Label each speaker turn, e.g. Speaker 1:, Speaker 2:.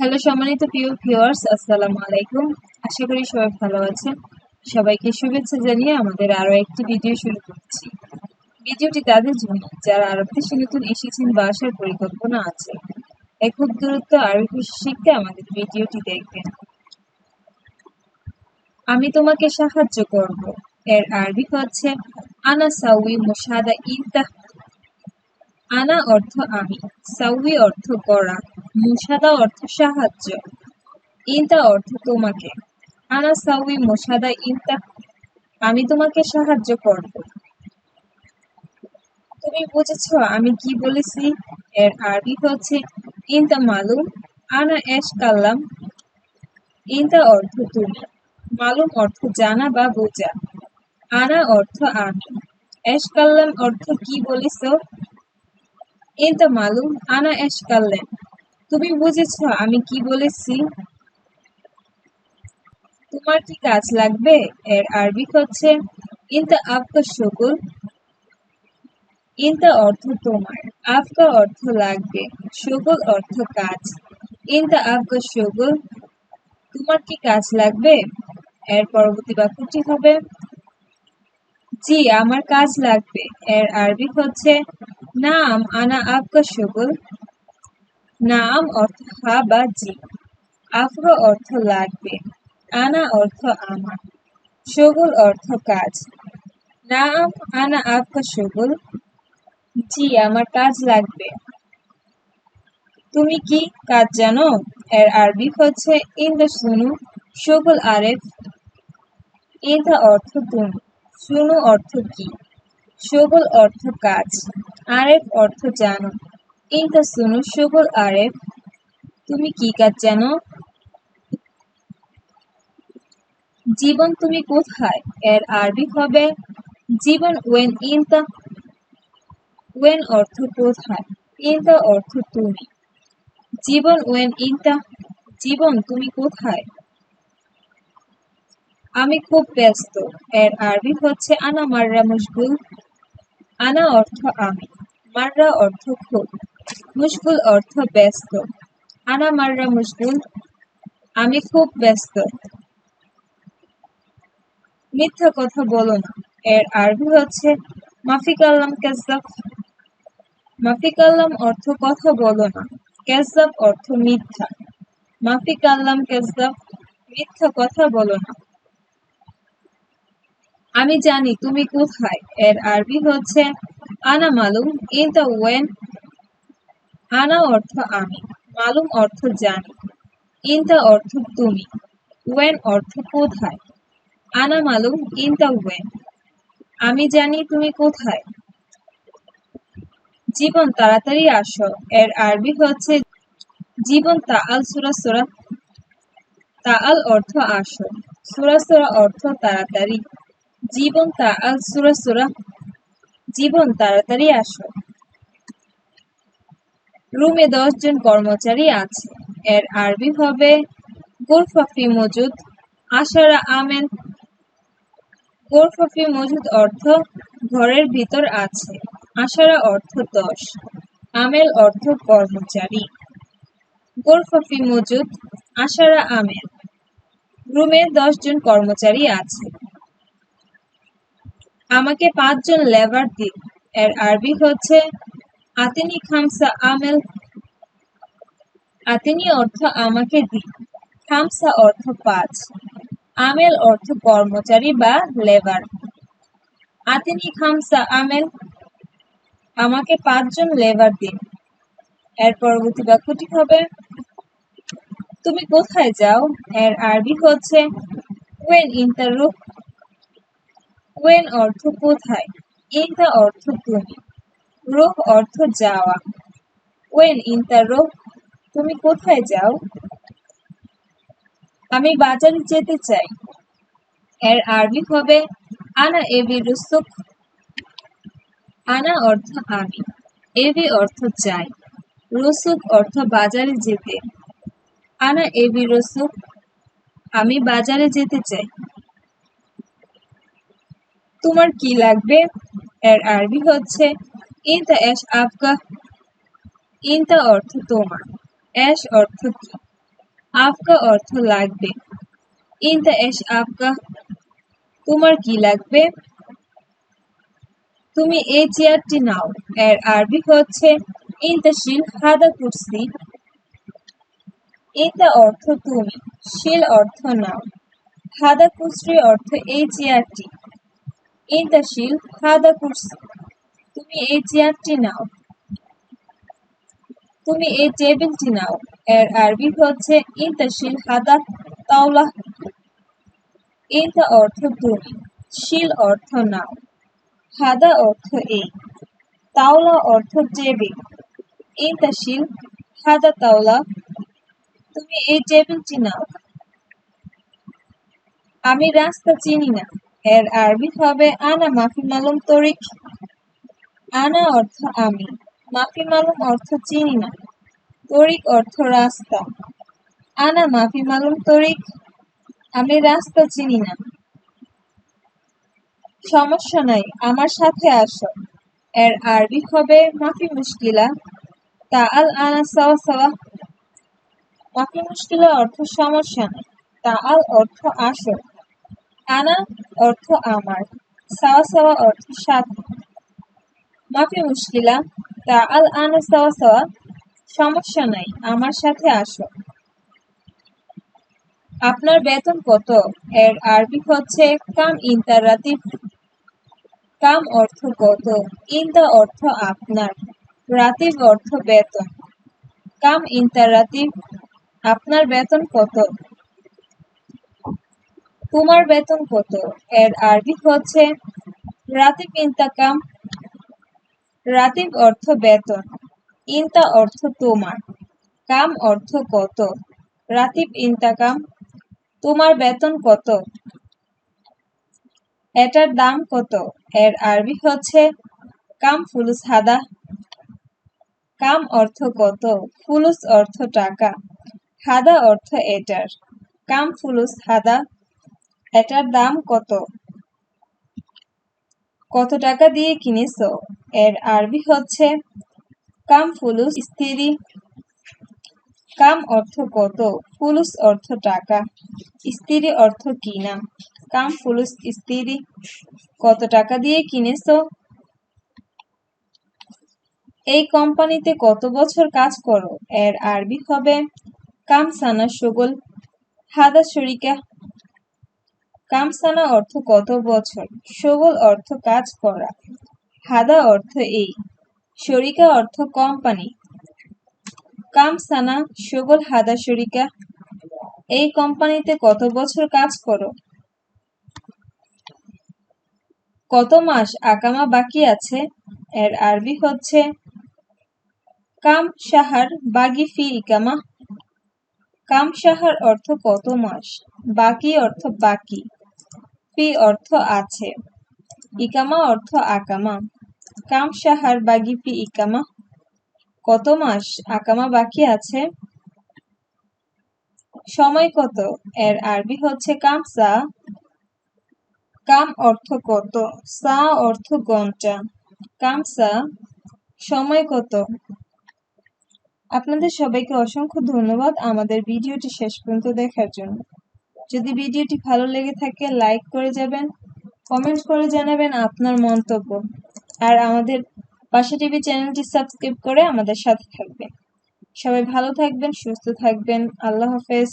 Speaker 1: Hello সম্মানিত প্রিয় viewers, আসসালামু আলাইকুম। আশা করি সবাই ভালো আছেন। সবাইকে শুভেচ্ছা জানিয়ে আমাদের আরও একটি ভিডিও শুরু করছি। ভিডিওটি তাদের জন্য, যারা আরব দেশে নতুন এসেছেন বা আসার পরিকল্পনা আছে খুব দূরত্ব আরবি শিখতে আমাদের ভিডিওটি দেখবেন। আমি তোমাকে সাহায্য করব। এর আরবি হচ্ছে, আনা সাউই মুসাদা ইনতা আনা অর্থ আমি, সাউই অর্থ করা। মুসাদা অর্থ সাহায্য। ইনতা অর্থ তোমাকে। আনা সাউই মুসাদা ইনতা, আমি তোমাকে সাহায্য করব। তুমি বুঝেছ আমি কি বলেছি? এর আরবি হচ্ছে ইনতা মালুম, আনা এস কাল্লাম। ইনতা অর্থ তুমি, মালুম অর্থ জানা বা বোঝা। আনা অর্থ আমি এস কাল্লাম অর্থ কি বলেছ? ইনতা মালুম, আনা এস কাল্লাম। তুমি বুঝেছ আমি কি বলেছি? তোমার কি কাজ লাগবে? এর আরবি হচ্ছে, ইনতা আপকা শকুল ইনতা অর্থ তোমার, আফকা অর্থ লাগবে শকুল অর্থ কাজ। ইনতা আপকা শকুল তোমার কি কাজ লাগবে? এর পরবর্তী বাক্যটি হবে, জি, আমার কাজ লাগবে। এর আরবি হচ্ছে, নাম, আনা আপকা শকুল নাম অর্থ হা বা জি। আফকা অর্থ লাগবে, আনা অর্থ আমার। শগুল অর্থ কাজ। নাম আনা আপকা শগুল জি আমার কাজ লাগবে। তুমি কি কাজ জানো? এর আরবি হচ্ছে ইন্দা শুনু শগুল আরেফ। ইন্দা অর্থ তুমি শুনু অর্থ কি? শগুল অর্থ কাজ, আরেফ অর্থ জানো। ইন্দা শুনু শগুল আরেফ তুমি কি কাজ জানো জীবন তুমি কোথায় এর আরবি হবে জীবন ওয়েন ইনতা ওয়েন অর্থ কোথায় ইনতা অর্থ তুমি জীবন ওয়েন ইনতা জীবন তুমি কোথায় আমি খুব ব্যস্ত এর আরবি হচ্ছে আনা মাররা মুশগুল আনা অর্থ আমি মাররা অর্থ খুব মুশগুল অর্থ ব্যস্ত। আনা মাররা মুশগুল আমি খুব ব্যস্ত। মিথ্যা কথা বলো না। এর আরবি হচ্ছে, মাফিক আল্লাম কেজাব মাফিক আল্লাম অর্থ কথা বলো না। কেজাব অর্থ মিথ্যা। মাফিক আল্লাম কেজাব মিথ্যা কথা বলো না। আমি জানি তুমি কোথায়। এর আরবি হচ্ছে, আনা মালুম ইন দ্য ওয়েন আনা অর্থ আমি, মালুম অর্থ জানি ইন অর্থ তুমি, ওয়েন অর্থ কোথায়? আনা মালুম ইন দ্য ওয়েন। আমি জানি তুমি কোথায়। জীবন তাড়াতাড়ি আসো, এর আরবি হচ্ছে জীবন তাআল সুরা সুরা, তাআল অর্থ আসো, সুরা সুরা অর্থ তাড়াতাড়ি। জীবন তাআল সুরা সুরা, জীবন তাড়াতাড়ি আসো। রুমে দশ জন কর্মচারী আছে। এর আরবি হবে গোরফাফি মজুদ। আশারা আমেন গোরফাফি মজুদ অর্থ ঘরের ভিতর আছে। আশারা অর্থ দশ, আমেল অর্থ কর্মচারী। গোরফাফি মজুদ। আশারা আমেল রুমে দশ জন কর্মচারী আছে। আমাকে পাঁচজন লেবার দিন। এর আরবি হচ্ছে আতিনি খামসা আমেল, আতিনি অর্থ আমাকে দিন। খামসা অর্থ পাঁচ। আমেল অর্থ কর্মচারী বা লেবার। আতিনি খামসা আমেল, আমাকে পাঁচজন লেবার দিন। এর পরবর্তী বাক্যটি হবে, তুমি কোথায় যাও? এর আরবি হচ্ছে ওয়েন ইন দ্য ওয়েন অর্থ কোথায়? ইন অর্থ তুমি রুখ অর্থ যাওয়া। ওয়েন ইন দ্য রুখ তুমি কোথায় যাও? আমি বাজারে যেতে চাই। এর আরবি হবে, আনা এবি রুসুক আনা অর্থ আমি, এবি অর্থ চাই রসুক অর্থ বাজারে যেতে। আনা এবি রসুক আমি বাজারে যেতে চাই। তোমার কি লাগবে? এর আরবি হচ্ছে ইনতা এস আফকা ইনতা অর্থ তোমার এস অর্থ কি আফকা অর্থ লাগবে ইনতা এস আফকা তোমার কি লাগবে তুমি এই চেয়ারটি নাও এর আরবি হচ্ছে ইনতাশিল হাদা কুরসি ইনতা অর্থ তুমি শিল অর্থ নাও হাদা কুরসি অর্থ এই চেয়ারটি ইনতাশিল হাদা কুরসি তুমি এই চেয়ারটি নাও। তুমি এই টেবিলটি নাও। এর আরবি হচ্ছে ইনতাশিল হাদা তাওলা। ইনতা অর্থ তুমি, শিল অর্থ নাও। হাদা অর্থ এই, তাওলা অর্থ টেবিল। ইনতাশিল হাদা তাওলা। তুমি এই টেবিলটি নাও। আমি রাস্তা চিনি না। এর আরবি হবে, আনা মাফি মালুম তরিক। আনা অর্থ আমি, মাফি মালুম অর্থ চিনি না, তরিক অর্থ রাস্তা। আনা মাফি মালুম তরিক, আমি রাস্তা চিনি না। সমস্যা নাই, আমার সাথে আসো। এর আরবি হবে মাফি মুশকিলা, তা আল আনা সাওয়া সাওয়া। মাফি মুশকিলা অর্থ সমস্যা নাই, তা আল অর্থ আসো। আনা অর্থ আমার, সাওয়া সাওয়া অর্থ সাথে। মাফি মুশকিলা, তা আল আনা সাওয়া সাওয়া সমস্যা নাই, আমার সাথে আসো। আপনার বেতন কত? এর আরবি হচ্ছে, কাম ইন্তার কাম অর্থ কত? ইন্দা অর্থ আপনার, রাতিব অর্থ বেতন। কাম ইন্তার রাতিব আপনার বেতন কত? তোমার বেতন কত? এর আরবি হচ্ছে, রাতিব ইন্তা কাম রাতিব অর্থ বেতন, ইন্তা অর্থ তোমার, কাম অর্থ কত, রাতিব ইন্তা কাম, তোমার বেতন কত, এটার দাম কত, এর আরবি হচ্ছে কাম ফুলুস হাদা, কাম অর্থ কত, ফুলুস অর্থ টাকা, হাদা অর্থ এটার, কাম ফুলুস হাদা, এটার দাম কত কত টাকা দিয়ে কিনেছো? এর আরবি হচ্ছে, কাম ফুলুস স্ত্রী। কাম অর্থ কত? ফুলুস অর্থ টাকা। স্ত্রী অর্থ কিনা কাম ফুলুস স্ত্রী। কত টাকা দিয়ে কিনেছো? এই কোম্পানিতে কত বছর কাজ করো? এর আরবি হবে, কাম সানা সুগল, হাদা শরিকা কামসানা অর্থ কত বছর? সগল অর্থ কাজ করা। হাদা অর্থ এই। শরিকা অর্থ কোম্পানি। কামসানা সগল হাদা শরিকা, এই কোম্পানিতে কত বছর কাজ করো? কত মাস আকামা বাকি আছে? এর আরবি হচ্ছে, কাম সাহার বাগি ফি ইকামা। কাম সাহার অর্থ কত মাস? বাকি অর্থ বাকি। ফি অর্থ আছে। ইকামা অর্থ আকামা। কাম সাহার বাগি ফি ইকামা। কত মাস আকামা বাকি আছে? সময় কত? এর আরবি হচ্ছে কামসা কাম অর্থ কত? সা অর্থ ঘণ্টা। কামসা সময় কত? আপনাদের সবাইকে অসংখ্য ধন্যবাদ আমাদের ভিডিওটি শেষ পর্যন্ত দেখার জন্য। যদি ভিডিওটি ভালো লেগে থাকে লাইক করে যাবেন কমেন্ট করে জানাবেন আপনার মন্তব্য। আর আমাদের পাশা টিভি চ্যানেলটি সাবস্ক্রাইব করে আমাদের সাথে থাকবেন। সবাই ভালো থাকবেন, সুস্থ থাকবেন। আল্লাহ হাফেজ।